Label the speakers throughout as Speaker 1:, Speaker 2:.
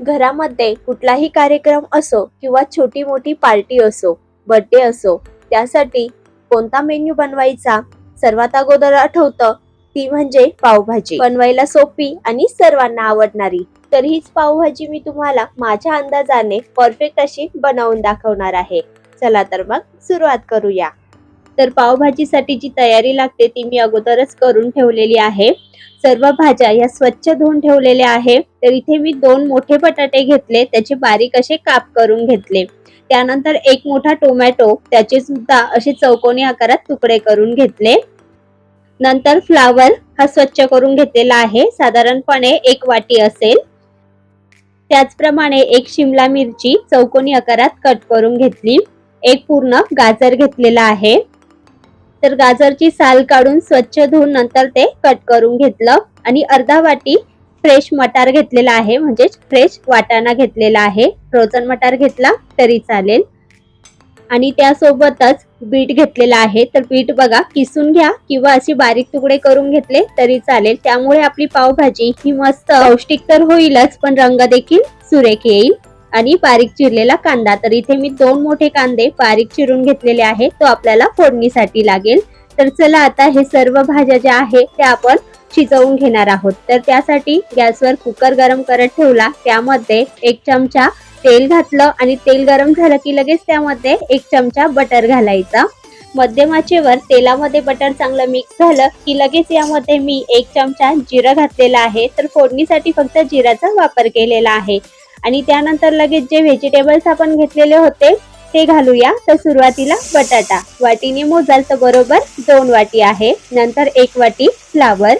Speaker 1: घरामध्ये कुठलाही कार्यक्रम असो किंवा छोटी मोठी पार्टी असो बर्थडे असो त्यासाठी कोणता मेन्यू बनवायचा सर्वात अगोदर आठवतं ती म्हणजे पावभाजी. बनवायला सोपी आणि सर्वांना आवडणारी. तर हीच पावभाजी मी तुम्हाला माझ्या अंदाजाने परफेक्ट अशी बनवून दाखवणार आहे. चला तर मग सुरुवात करूया. तर पावभाजीसाठी जी तयारी लागते ती मी अगोदरच करून ठेवलेली आहे. सर्व भाज्या या स्वच्छ धुवून ठेवलेल्या आहे. तर इथे मी दोन मोठे बटाटे घेतले त्याचे बारीक असे काप करून घेतले. त्यानंतर एक मोठा टोमॅटो त्याचे सुद्धा असे चौकोनी आकारात तुकडे करून घेतले. नंतर फ्लावर हा स्वच्छ करून घेतलेला आहे. साधारणपणे एक वाटी असेल. त्याचप्रमाणे एक शिमला मिरची चौकोनी आकारात कट करून घेतली. एक पूर्ण गाजर घेतलेला आहे. तर गाजरची साल काढून स्वच्छ धुवून नंतर ते कट करून घेतलं. आणि अर्धा वाटी फ्रेश मटार घेतलेला आहे म्हणजेच फ्रेश वाटाणा घेतलेला आहे. फ्रोझन मटार घेतला तरी चालेल. आणि त्यासोबतच बीट घेतलेला आहे. तर बीट बघा किसून घ्या किंवा अशी बारीक तुकडे करून घेतले तरी चालेल. त्यामुळे आपली पावभाजी ही मस्त पौष्टिक तर होईलच पण रंग देखील सुरेख येईल. आणि बारीक चिरलेला कांदा. तर इथे मी दोन मोठे कांदे बारीक चिरून घेतलेले आहे. तो आपल्याला फोडणीसाठी लागेल. तर चला आता हे सर्व भाज्या ज्या आहे त्या आपण शिजवून घेणार आहोत. तर त्यासाठी गॅसवर कुकर गरम करत ठेवला. त्यामध्ये एक चमचा तेल घातलं आणि तेल गरम झालं की लगेच त्यामध्ये एक चमचा बटर घालायचा. मध्यमाचेवर तेलामध्ये बटर चांगलं मिक्स झालं की लगेच यामध्ये मी एक चमचा जिरं घातलेला आहे. तर फोडणीसाठी फक्त जिराचा वापर केलेला आहे. आणि त्यानंतर लगेच जे व्हेजिटेबल्स आपण घेतलेले होते ते घालूया. तर सुरुवातीला बटाटा. वाटीने मोजाल तर बरोबर दोन वाटी आहे. नंतर एक वाटी फ्लावर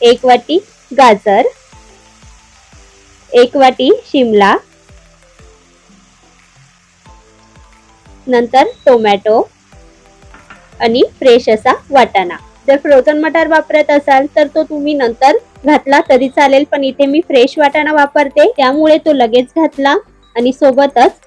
Speaker 1: एक वाटी गाजर एक वाटी शिमला नंतर टोमॅटो आणि फ्रेश असा वाटाणा. जर फ्रोझन मटार वापरत असाल तर तो तुम्ही नंतर घातला तरी चालेल पण इथे मी फ्रेश वाटाणा वापरते. त्यामुळे तो लगेच घातला आणि सोबतच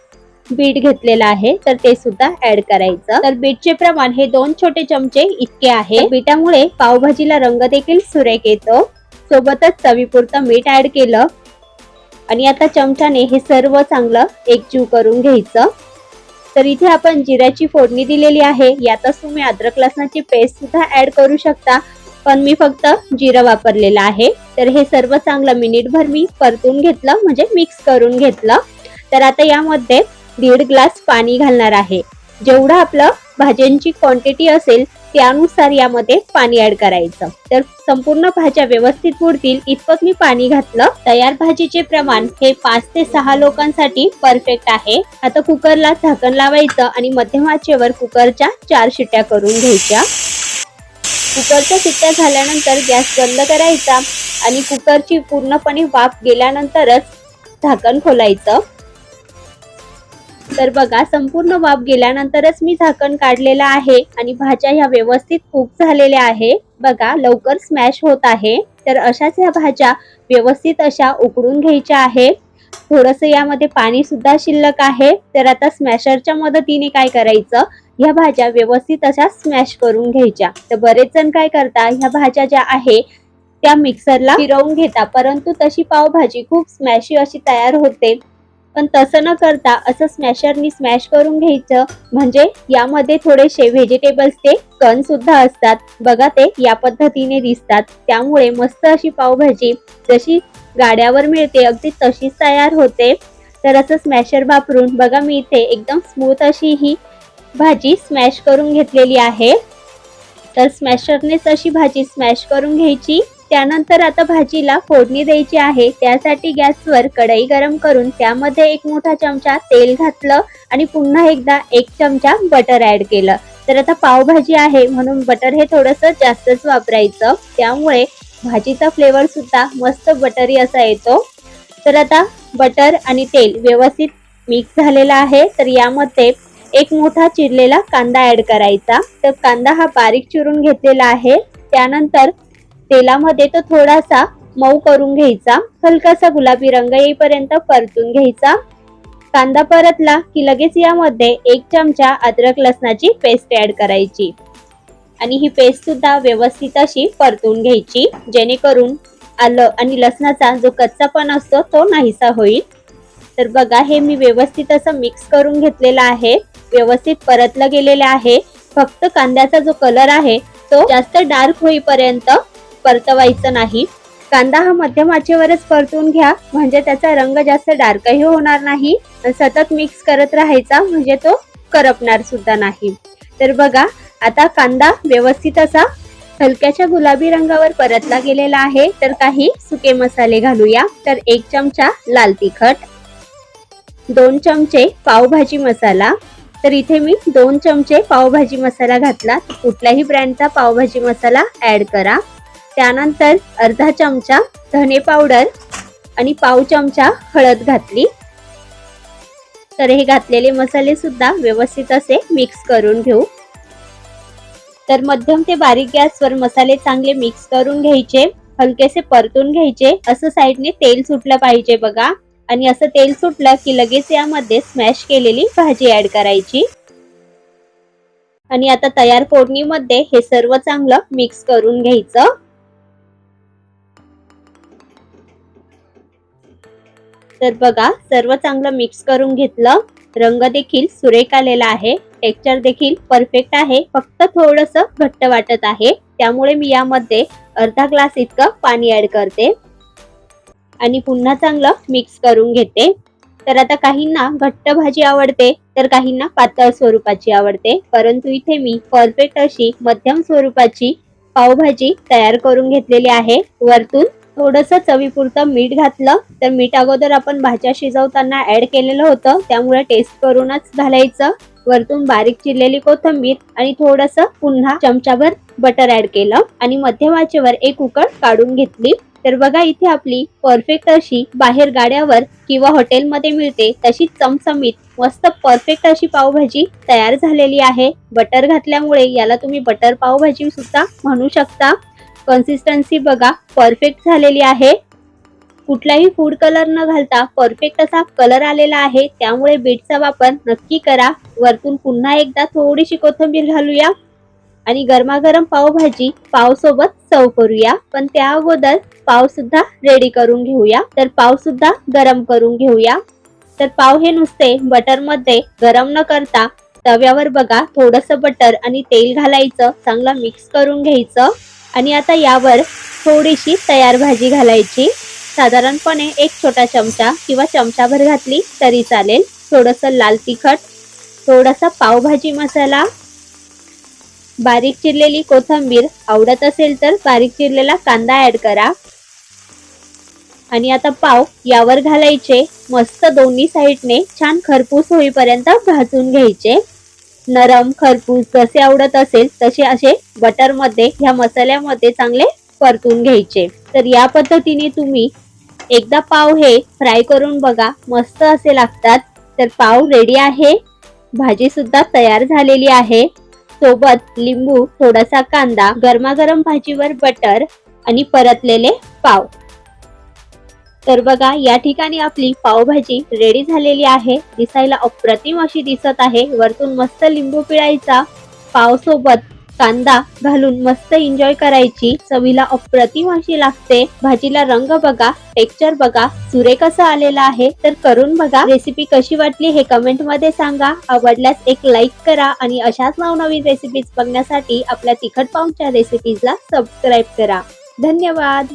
Speaker 1: बीट घेतलेला आहे तर ते सुद्धा ऍड करायचं. तर बीटचे प्रमाण हे दोन छोटे चमचे इतके आहे. बीटामुळे पावभाजीला रंग देखील सुरेख येतो. सोबतच चवीपुरतं मीठ ऍड केलं. आणि आता चमच्याने हे सर्व चांगलं एकजीव करून घ्यायचं. तर इथे आपण जिऱ्याची फोडणी दिलेली आहे. यातच तुम्ही अद्रक लसणाची पेस्ट सुद्धा ऍड करू शकता. पण मी फक्त जिरं वापरलेलं आहे. तर हे सर्व चांगलं मिनिटभर मी परतून घेतलं म्हणजे मिक्स करून घेतलं. तर आता यामध्ये दीड ग्लास पाणी घालणार आहे. जेवढं आपलं भाज्यांची क्वांटिटी असेल त्यानुसार यामध्ये पाणी ऍड करायचं. तर संपूर्ण भाज्या व्यवस्थित बुडतील इतपत मी पाणी घातलं. तयार भाजीचे प्रमाण हे पाच ते सहा लोकांसाठी परफेक्ट आहे. आता कुकरला झाकण लावायचं आणि मध्यम आचेवर कुकरच्या चार शिट्ट्या करून घ्यायच्या. कुकरच्या शिट्ट्या झाल्यानंतर गॅस बंद करायचा आणि कुकरची पूर्णपणे वाफ गेल्यानंतरच झाकण खोलायचं. तर बघा संपूर्ण वाफ गेल्यानंतरच मी झाकण काढलेलं आहे आणि भाज्या ह्या व्यवस्थित कुक झालेल्या आहे. बघा लवकर स्मॅश होत आहे. तर अशाच ह्या भाज्या व्यवस्थित अशा उकडून घ्यायच्या आहे थोडस यामध्ये पाणी सुद्धा शिल्लक आहे. तर आता स्मॅशरच्या मदतीने काय करायचं? ह्या भाज्या व्यवस्थित अशा स्मॅश करून घ्यायच्या. तर बरेच जण काय करता ह्या भाज्या ज्या आहे त्या मिक्सरला फिरवून घेता. परंतु तशी पावभाजी खूप स्मॅशी अशी तयार होते. पण तसं न करता असं स्मॅशरनी स्मॅश करून घ्यायचं. म्हणजे यामध्ये थोडेसे व्हेजिटेबल्सचे कण सुद्धा असतात. बघा ते या पद्धतीने दिसतात. त्यामुळे मस्त अशी पावभाजी जशी गाड्यावर मिळते अगदी तशीच तयार होते. तर असं स्मॅशर वापरून बघा मी इथे एकदम स्मूथ अशी ही भाजी स्मॅश करून घेतलेली आहे. तर स्मॅशरनेच अशी भाजी स्मॅश करून घ्यायची. त्यानंतर आता भाजीला फोडणी द्यायची आहे. त्यासाठी गॅसवर कढई गरम करून त्यामध्ये एक मोठा चमचा तेल घातलं आणि पुन्हा एकदा एक चमचा बटर ऍड केलं. तर आता पावभाजी आहे म्हणून बटर हे थोडंसं जास्तच वापरायचं. त्यामुळे भाजीचा फ्लेवर सुद्धा मस्त बटरी असा येतो. तर आता बटर आणि तेल व्यवस्थित मिक्स झालेला आहे. तर यामध्ये एक मोठा चिरलेला कांदा ऍड करायचा. तर कांदा हा बारीक चिरून घेतलेला आहे. त्यानंतर तेलामध्ये तो थोडासा मऊ करून घ्यायचा. हलकासा गुलाबी रंग येईपर्यंत परतून घ्यायचा. कांदा परतला की लगेच यामध्ये एक चमचा अद्रक लसणाची पेस्ट ऍड करायची. आणि ही पेस्ट सुद्धा व्यवस्थित अशी परतून घ्यायची जेणेकरून आलं आणि लसणाचा जो कच्चापण असतो तो नाहीसा होईल. तर बघा हे मी व्यवस्थित असं मिक्स करून घेतलेलं आहे. व्यवस्थित परतलं गेलेलं आहे. फक्त कांद्याचा जो कलर आहे तो जास्त डार्क होईपर्यंत परतवायचं नाही. कांदा हा मध्यम आचेवरच परतून घ्या म्हणजे त्याचा रंग जास्त डार्कही होणार नाही सतत मिक्स करत राहायचा म्हणजे तो करपणार सुद्धा नाही. तर बघा आता कांदा व्यवस्थित असा हलक्याच्या गुलाबी रंगावर परतला गेलेला आहे. तर काही सुके मसाले घालूया. तर एक चमचा लाल तिखट दोन चमचे पावभाजी मसाला. तर इथे मी दोन चमचे पावभाजी मसाला घातला. कुठल्याही ब्रँडचा पावभाजी मसाला ऍड करा. त्यानंतर अर्धा चमचा धने पावडर आणि पाव चमचा हळद घातली. तर हे घातलेले मसाले सुद्धा व्यवस्थित असे मिक्स करून घेऊ. तर मध्यम ते बारीक गॅसवर मसाले चांगले मिक्स करून घ्यायचे हलकेसे परतून घ्यायचे. असं साईडने तेल सुटलं पाहिजे बघा. आणि असं तेल सुटलं की लगेच यामध्ये स्मॅश केलेली भाजी ऍड करायची. आणि आता तयार फोडणीमध्ये हे सर्व चांगलं मिक्स करून घ्यायचं. तर बघा सर्व चांगलं मिक्स करून घेतलं. रंग देखील सुरेख आलेला आहे. टेक्स्चर देखील परफेक्ट आहे. फक्त थोडस घट्ट वाटत आहे. त्यामुळे मी यामध्ये अर्धा ग्लास इतकं पाणी ऍड करते. आणि पुन्हा चांगलं मिक्स करून घेते. तर आता काहींना घट्ट भाजी आवडते तर काहींना पातळ स्वरूपाची आवडते. परंतु इथे मी परफेक्ट अशी मध्यम स्वरूपाची पावभाजी तयार करून घेतलेली आहे. वरतून थोडंसं चवीपुरतं मीठ घातलं. तर मीठ अगोदर आपण भाज्या शिजवताना ॲड केलेलं होतं. त्यामुळे टेस्ट करूनच घालायचं. वरतून बारीक चिरलेली कोथिंबीर आणि थोडंसं पुन्हा चमचाभर बटर ॲड केलं. आणि मध्यमाचेवर एक उकळ काढून घेतली. तर बघा इथे आपली परफेक्ट अशी बाहेर गाड्यावर किंवा हॉटेलमध्ये मिळते तशी चमचमीत मस्त परफेक्ट अशी पावभाजी तयार झालेली आहे. बटर घातल्यामुळे याला तुम्ही बटर पावभाजी सुद्धा म्हणू शकता. कन्सिस्टन्सी बघा परफेक्ट झालेली आहे. कुठलाही फूड कलर न घालता परफेक्ट असा कलर आलेला आहे. त्यामुळे बीटचा वापर नक्की करा. वरतून पुन्हा एकदा थोडीशी कोथिंबीर घालूया. आणि गरमागरम पावभाजी पावसोबत सर्व करूया. पण त्या अगोदर पाव सुद्धा रेडी करून घेऊया. तर पाव सुद्धा गरम करून घेऊया. तर पाव हे नुसते बटरमध्ये गरम न करता तव्यावर बघा थोडस बटर आणि तेल घालायचं. चांगलं मिक्स करून घ्यायचं. आणि आता यावर थोडीशी तयार भाजी घालायची. साधारणपणे एक छोटा चमचा किंवा चमचाभर घातली तरी चालेल. थोडंसं लाल तिखट थोडासा पावभाजी मसाला बारीक चिरलेली कोथिंबीर आवडत असेल तर बारीक चिरलेला कांदा ऍड करा. आणि आता पाव यावर घालायचे. मस्त दोन्ही साईडने छान खरपूस होईपर्यंत भाजून घ्यायचे. नरम खरपूस जसे आवडत असेल तसे असे बटरमध्ये ह्या मसाल्यामध्ये चांगले परतून घ्यायचे. तर या पद्धतीने तुम्ही एकदा पाव हे फ्राय करून बघा मस्त असे लागतात. तर पाव रेडी आहे. भाजी सुद्धा तयार झालेली आहे. सोबत लिंबू थोडासा कांदा गरमागरम भाजीवर बटर आणि परतलेले पाव. तर बघा या ठिकाणी आपली पावभाजी रेडी झालेली आहे. दिसायला अप्रतिम अशी दिसत आहे. वरतून मस्त लिंबू पिळायचा. पावसोबत कांदा घालून मस्त एन्जॉय करायची. चवीला अप्रतिम अशी लागते. भाजीला रंग बघा टेक्स्चर बघा. सुरे कसं आलेला आहे तर करून बघा. रेसिपी कशी वाटली हे कमेंटमध्ये सांगा. आवडल्यास एक लाईक करा आणि अशाच नवनवीन रेसिपीज बघण्यासाठी आपल्या तिखट पाऊंच्या रेसिपीजला सबस्क्राईब करा. धन्यवाद!